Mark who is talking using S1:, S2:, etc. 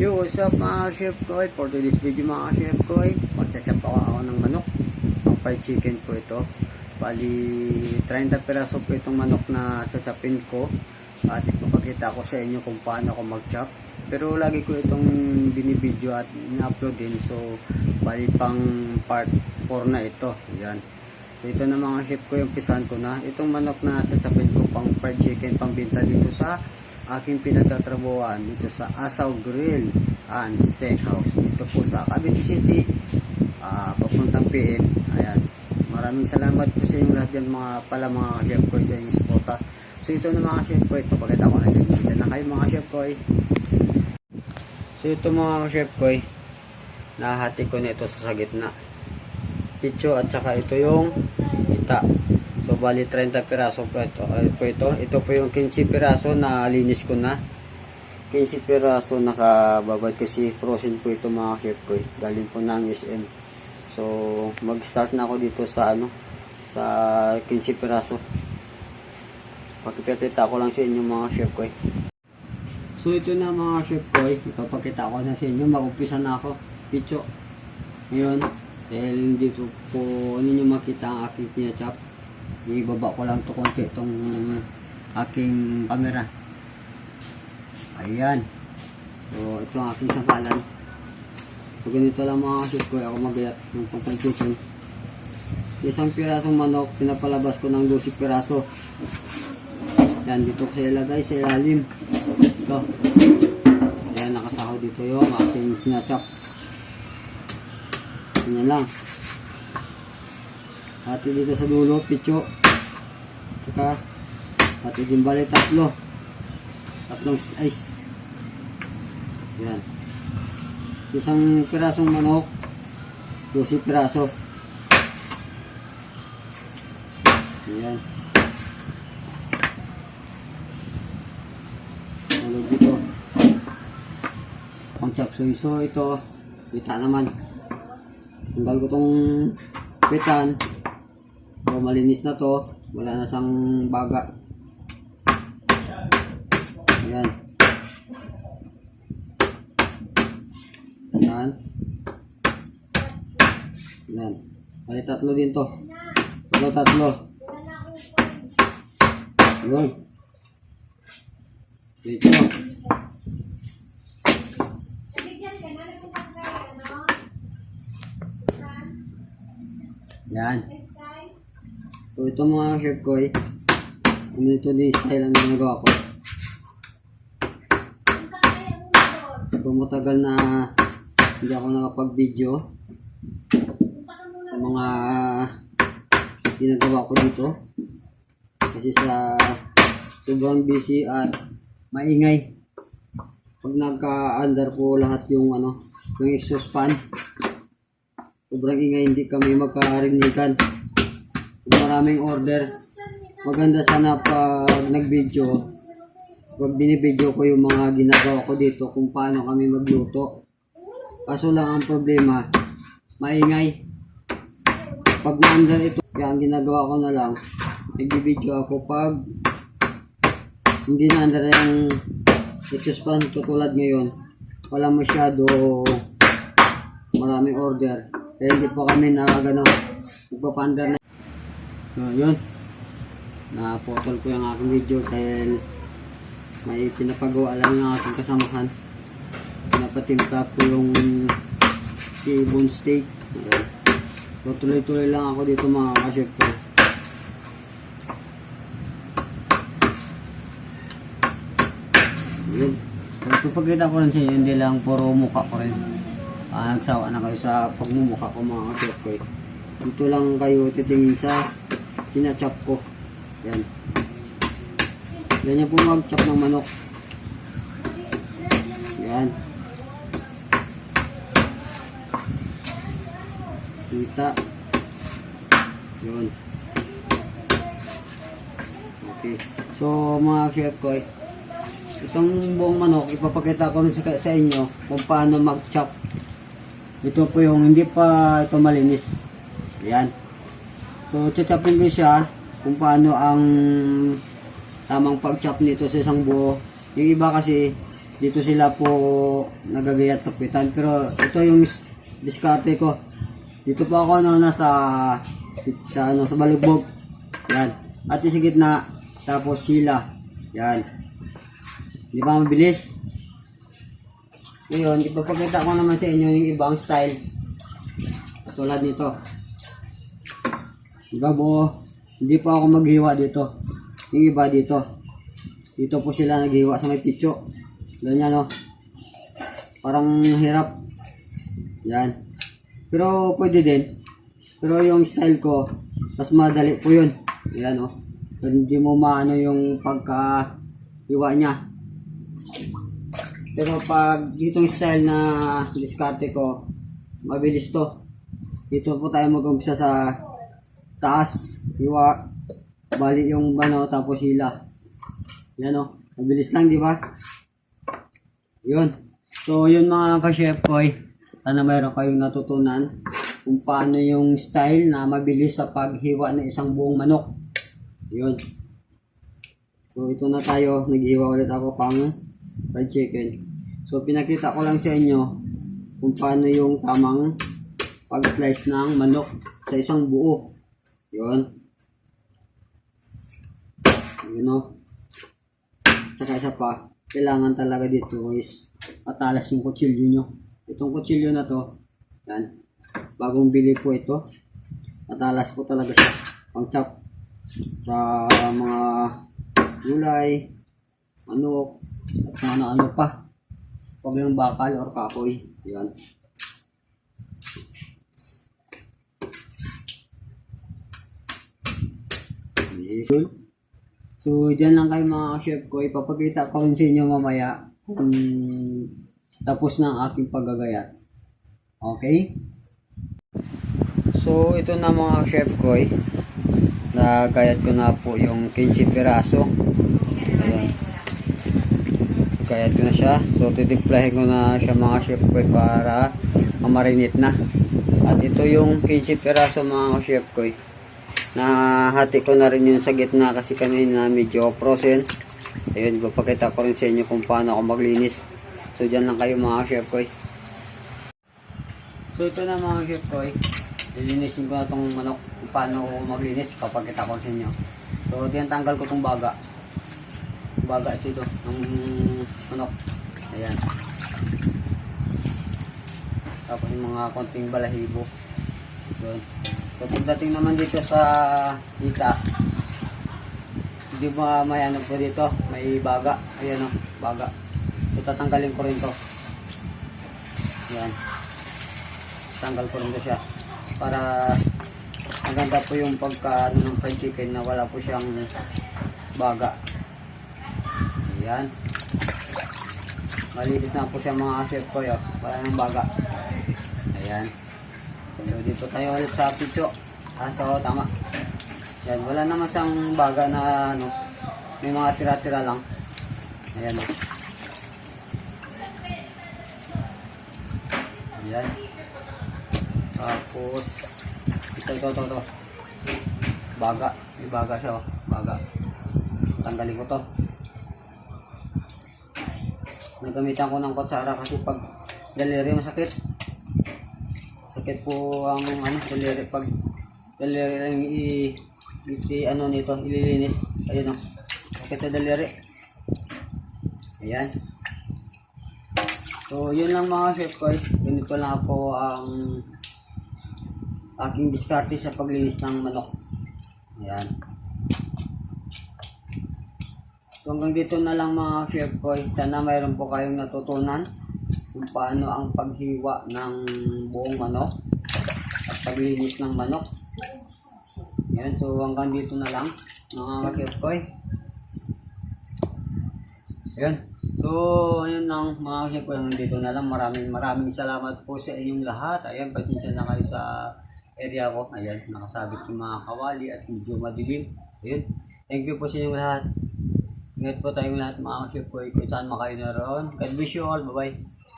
S1: Yo, what's up mga chef koy? For today's video mga chef koy, magsachap ako ako ng manok. Fried chicken po ito. Bali, 30 peraso po itong manok na chachapin ko. At ipapakita ko sa inyo kung paano ako mag-chop. Pero lagi ko itong binibideo at in-upload din. So, bali pang part 4 na ito. Yan. So, ito na mga chef ko yung pisan ko na. Itong manok na chachapin ko pang fried chicken, pang binta dito sa aking pinagtatrabuhan dito sa Asaw Grill and Steakhouse. Dito po sa Cavite City ah papuntang PN ayan. Maraming salamat po sa inyong lahat dyan mga pala mga chef ko sa inyong suporta. So ito na mga chef ko. Ito pakita ko na sa inyo. Na kayo mga chef ko. So ito mga chef ko. Nahati ko na ito sa gitna. Picho at saka ito yung ita bali 30 piraso po ito. Ay, po ito. Ito po yung 15 piraso na linis ko na. 15 piraso nakababad kasi frozen po ito mga chef ko. eh. Galing po ng SM. So, mag-start na ako dito sa ano, sa 15 piraso. Pakipitita ko lang sa inyo mga chef ko. eh. So, ito na mga chef ko. eh. Ipapakita ko na sa inyo. Mag-umpisa na ako. Picho. Ngayon, dahil dito po ninyo makita ang aking pinachop ibaba ko lang to konti itong aking camera. Ayan. So ito ang aking sangkalan so ganito lang mga kasit ko ako magayat ng pangpagsusun isang pirasong manok pinapalabas ko ng 12 piraso. Yan dito ko sa ilagay sa ilalim. Ito. Ayan nakasahaw dito yung aking sinachop ganyan lang at dito sa dulo, picho. Saka, at din bali tatlo. Tatlong ice. Yan. Isang pirasong manok, 12 piraso. Yan. Ano dito? Pang chop suey. So ito, kita naman. Tanggal ko tong pitan. So, malinis na to. Wala na sang baga. Ayan. Ayan. Ayan. Bali tatlo din to. Tatlo, tatlo. Ayan. Dito. Yan. So ito mga chef ko eh. Ganito din style ang ginagawa ko. So matagal na hindi ako nakapag-video. Mga ginagawa ko dito. Kasi sa sobrang busy at maingay. Pag nagka-under po lahat yung ano, yung exhaust fan. Sobrang ingay, hindi kami magkarinigan maraming order. Maganda sana pag nag-video, pag binibideo ko yung mga ginagawa ko dito kung paano kami magluto. Kaso lang ang problema, maingay. Pag naandar ito, kaya ang ginagawa ko na lang, nag-video ako pag hindi naandar yung pan katulad ngayon. Wala masyado maraming order. Kaya hindi po kami nakagano, magpapandar na So, yun. Napotol ko yung aking video dahil may pinapagawa lang yung aking kasamahan. Pinapatimpla po yung T-bone steak. Ayan. So, tuloy-tuloy lang ako dito mga ka-chef ko. Yun. So, pagkita ko rin sa inyo, hindi lang puro mukha ko rin. Ah, nagsawa na kayo sa pagmumukha ko mga ka-chef ko. Dito lang kayo titingin sa sinachop ko. Yan. Ganyan po mag-chop ng manok. Yan. Kita. Yun. Okay. So, mga chef ko, eh, itong buong manok, ipapakita ko sa, sa inyo kung paano mag-chop. Ito po yung hindi pa ito malinis. Yan. So, chachapin ko siya kung paano ang tamang pag-chop nito sa isang buo. Yung iba kasi, dito sila po nagagayat sa pitan. Pero ito yung diskarte ko. Dito po ako no, nasa sa ano sa balugbog. Yan. At sa gitna, tapos sila. Yan. Di ba mabilis? Ngayon, ipapakita ko naman sa inyo yung ibang style. Tulad nito. Di ba buo? Hindi pa ako maghiwa dito. Yung iba dito. Dito po sila naghiwa sa may pitso. Ganyan no. Parang hirap. Yan. Pero pwede din. Pero yung style ko, mas madali po yun. Yan o. Hindi mo maano yung pagka hiwa niya. Pero pag ditong style na diskarte ko, mabilis to. Dito po tayo mag-umpisa sa taas, hiwa, bali yung ano, tapos hila. Yan o, mabilis lang, di ba? Yun. So, yun mga ka-chef koy. Sana mayroon kayong natutunan kung paano yung style na mabilis sa paghiwa ng isang buong manok. Yun. So, ito na tayo. Naghiwa ulit ako pang fried chicken. So, pinakita ko lang sa inyo kung paano yung tamang pag-slice ng manok sa isang buo. Yun. Yun o. Tsaka isa pa, kailangan talaga dito is matalas yung kutsilyo nyo. Itong kutsilyo na to, yan, bagong bili po ito. Matalas po talaga siya. Pang chop sa mga gulay, manok, at mga ano-ano pa. Huwag yung bakal or kahoy. Yan. Yun. So, dyan lang kayo mga chef ko. Ipapakita ko sa inyo mamaya kung tapos na ang aking paggagayat. Okay? So, ito na mga chef ko. Nagayat ko na po yung 15 piraso. Ayan. Gayat ko na siya. So, titimplahin ko na siya mga chef ko para mamarinate na. At ito yung 15 piraso mga chef ko. Nahati ko na rin yung sa gitna kasi kanina medyo frozen. Ayun, papakita ko rin sa inyo kung paano ako maglinis. So, dyan lang kayo mga chef ko. So, ito na mga chef ko. Lilinisin ko na itong manok kung paano ako maglinis. Papakita ko sa inyo. So, diyan tanggal ko itong baga. Baga ito ito, ng manok. Ayan. Tapos yung mga konting balahibo. Yun. So, pagdating naman dito sa hita, hindi ba may ano po dito, may baga. Ayan o, baga. So, tatanggalin ko rin to. Ayan. Tanggal ko rin to siya. Para maganda po yung pagka ano, ng fried chicken na wala po siyang baga. Ayan. Malinis na po siya mga chef ko yun. Wala nang baga. Ayan. So, dito tayo ulit sa pitso. Ah, tama. Yan, wala naman siyang baga na ano, may mga tira-tira lang. Ayan o. Ayan. Tapos, ito, ito, ito, ito. Baga. May baga siya o. Baga. Tanggalin ko to. Nagamitan ko ng kutsara kasi pag daliri masakit. Sakit po ang ano, daliri pag daliri lang i, i, ano nito, ililinis. Ayun o. Sakit sa daliri. Ayan. So, yun lang mga chef ko. Ganito lang ako ang aking diskarte sa paglinis ng manok. Ayan. So hanggang dito na lang mga chef ko. Sana mayroon po kayong natutunan kung paano ang paghiwa ng buong manok at paglinis ng manok. Yan, so hanggang dito na lang mga ko. Yan. So, ayun lang mga ko. Hanggang dito na lang. Maraming maraming salamat po sa inyong lahat. Ayan, pasensya na kayo sa area ko. Ayan, nakasabit yung mga kawali at medyo madilim. Ayun. Thank you po sa inyong lahat. Ingat po tayong lahat mga ko. Kung saan makayo na roon. God bless you all. Bye-bye.